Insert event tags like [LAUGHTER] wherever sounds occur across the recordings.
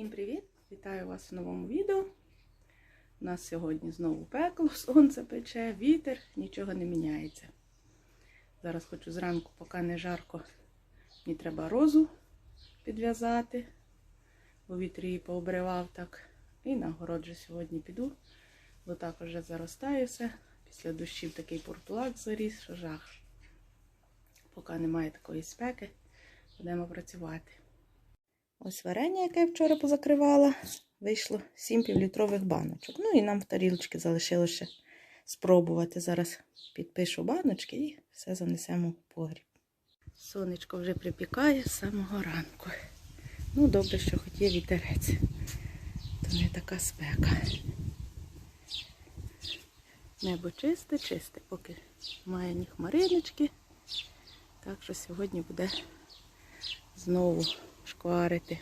Всім привіт! Вітаю вас в новому відео. У нас сьогодні знову пекло, [LAUGHS] сонце пече, вітер, нічого не міняється. Зараз хочу зранку, поки не жарко, мені треба розу підв'язати, бо вітер її пообривав так. І на город сьогодні піду, бо так вже заростає все. Після дощів такий портулак заріс, що жах. Поки немає такої спеки, будемо працювати. Ось варення, яке я вчора позакривала, вийшло 7 півлітрових баночок. Ну і нам в тарілочки залишилося спробувати. Зараз підпишу баночки і все занесемо в погріб. Сонечко вже припікає з самого ранку. Ну, добре, що хоч є вітерець, то не така спека. Небо чисте, чисте, поки має ні хмариночки. Так що сьогодні буде знову шкварити.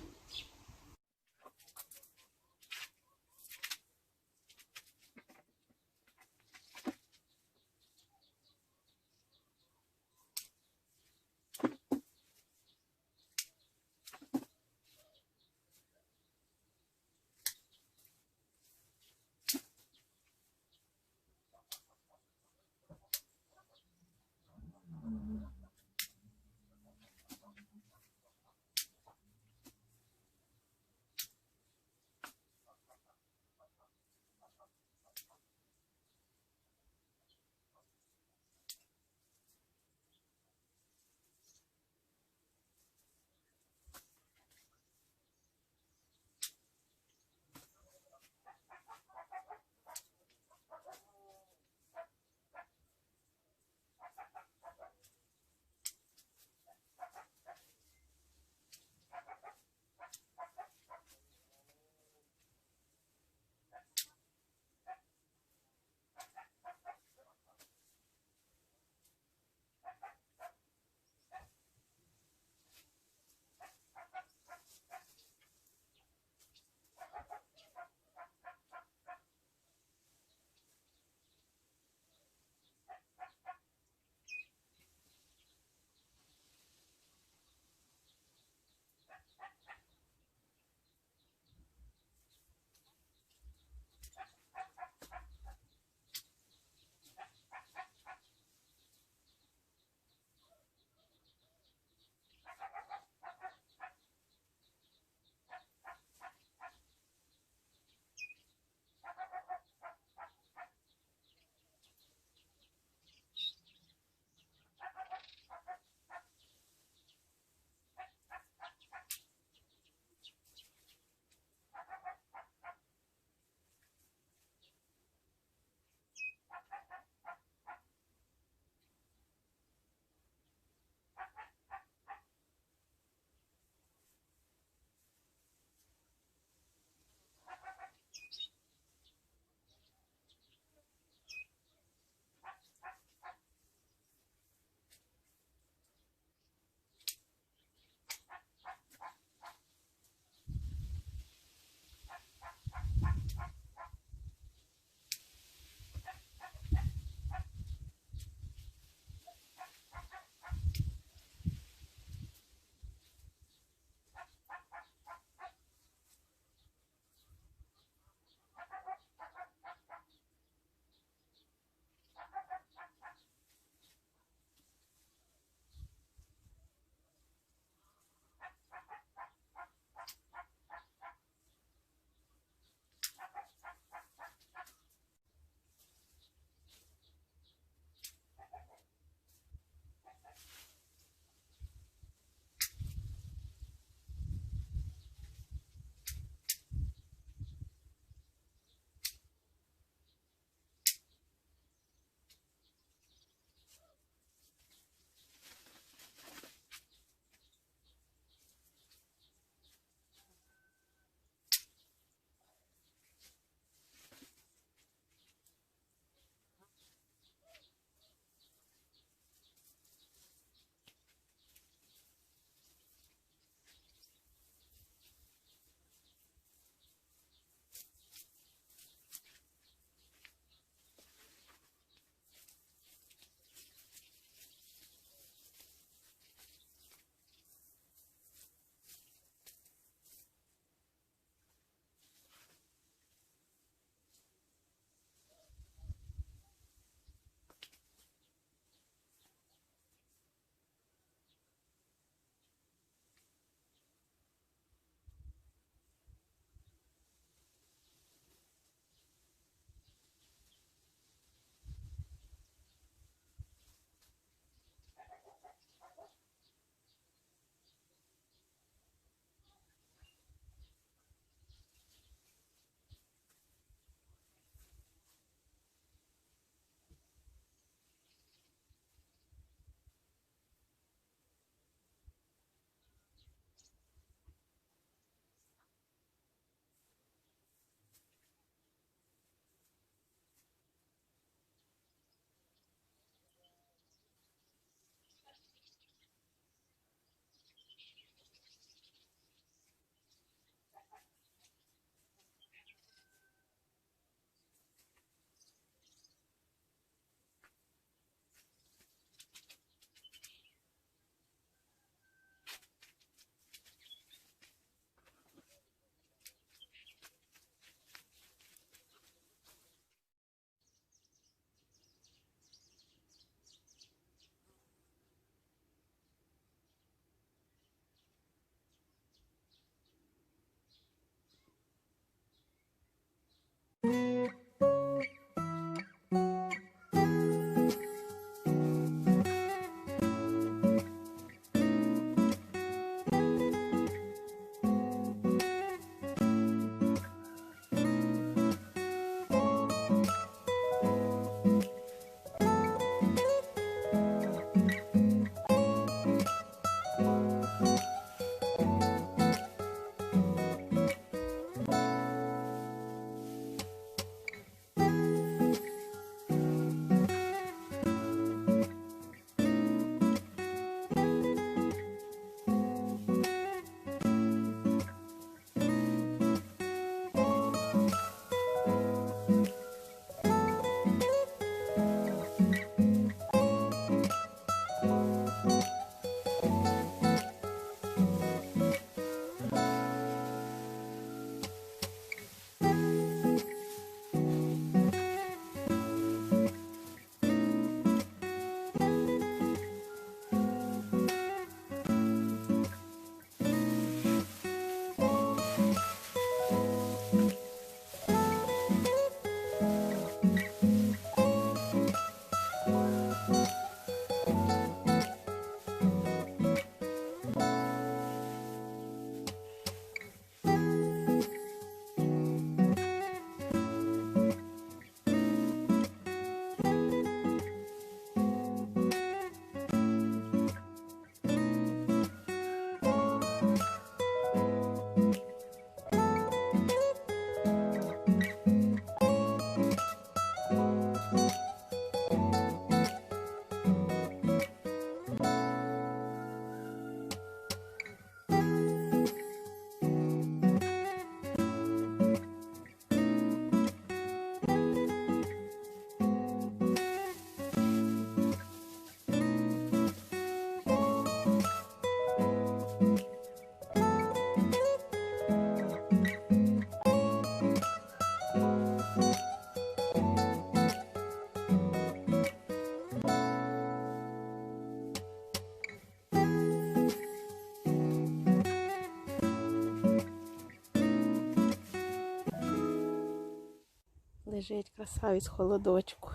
Лежить красавець холодочку.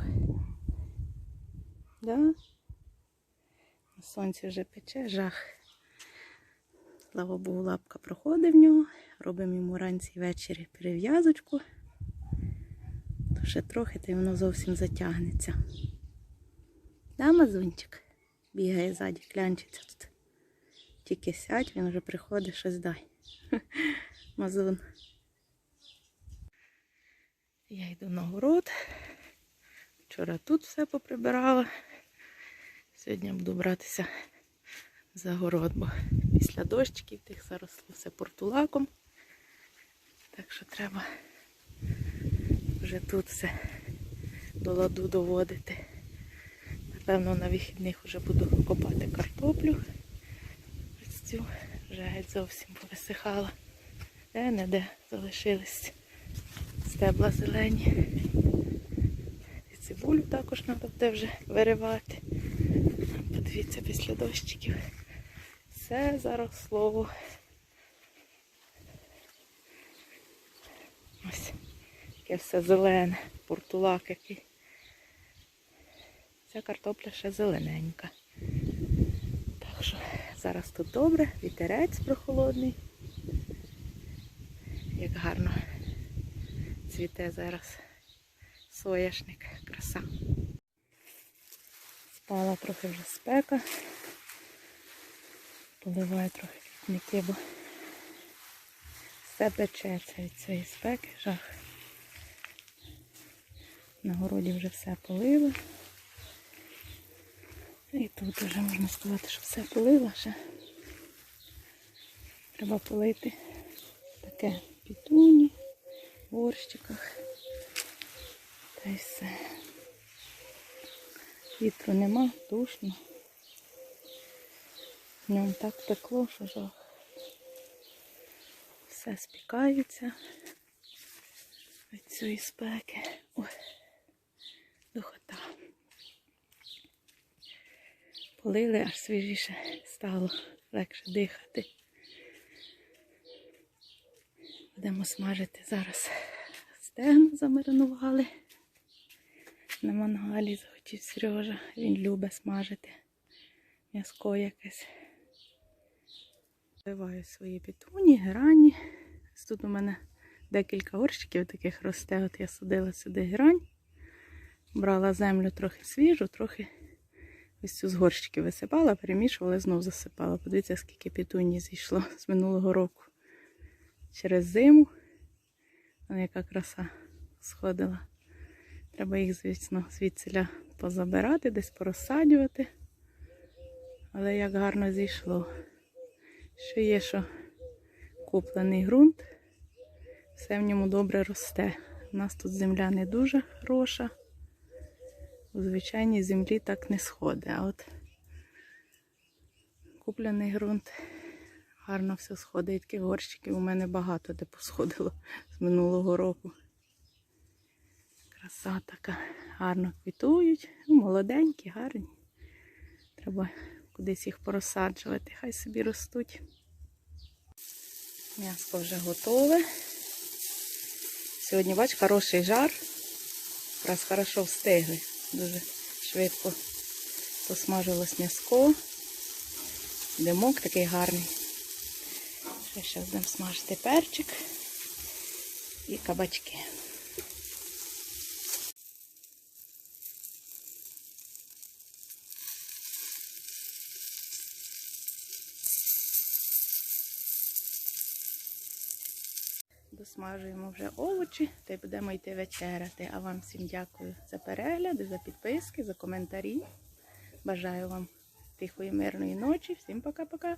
Да? На сонці вже пече, жах. Слава Богу, лапка проходить в нього. Робимо йому вранці і ввечері перев'язочку. То ще трохи, та й воно зовсім затягнеться. Да, мазунчик? Бігає ззаді, клянчиться тут. Тільки сядь, він вже приходить, щось дай. [LAUGHS] Мазун. Я йду на город. Вчора тут все поприбирала. Сьогодні буду братися за город, бо після дощиків тих заросло все портулаком. Так що треба вже тут все до ладу доводити. Напевно, на вихідних вже буду копати картоплю. Ось цю вже геть зовсім повисихала. Де не де залишились стебла зелені. І цибулю також треба буде вже виривати. Подивіться після дощиків. Все заросло. Ось таке все зелене, портулак який. Ця картопля ще зелененька. Так що зараз тут добре, вітерець прохолодний. Як гарно цвіте зараз соняшник, краса. Спала трохи вже спека. Поливаю трохи квітники, бо все печеться від цієї спеки, жах. На городі вже все полила. І тут вже можна сказати, що все полила ще. Треба полити таке пітуні, горщиках. Та й все. Вітру нема, душно. Ньому так пекло, що жах. Все спікається від цієї спеки. Ой, духота. Полили, аж свіжіше стало, легше дихати. Будемо смажити зараз стегна замаринували. На мангалі захотів Сережа. Він любить смажити м'яско якесь. Вливаю свої петуні, грані. Тут у мене декілька горщиків таких росте. От я садила сюди грань. Брала землю трохи свіжу, трохи ось цю з горщиків висипала, перемішувала і знов засипала. Подивіться, скільки петуні зійшло з минулого року. Через зиму. Вона яка краса сходила. Треба їх, звісно, звідсіля позабирати, десь порозсаджувати. Але як гарно зійшло. Ще є, що куплений ґрунт, все в ньому добре росте. У нас тут земля не дуже хороша. У звичайній землі так не сходить. А от куплений ґрунт гарно все сходить. Таких горщиків у мене багато де посходило з минулого року. Краса така, гарно квітують, ну, молоденькі, гарні. Треба кудись їх порозсаджувати, хай собі ростуть. М'ясо вже готове. Сьогодні, бач, хороший жар. Якраз хорошо встигли. Дуже швидко посмажилось м'яско. Димок такий гарний. Зараз будемо смажити перчик і кабачки. Досмажуємо вже овочі та й будемо йти вечеряти. А вам всім дякую за перегляди, за підписки, за коментарі. Бажаю вам тихої, мирної ночі. Всім пока-пока.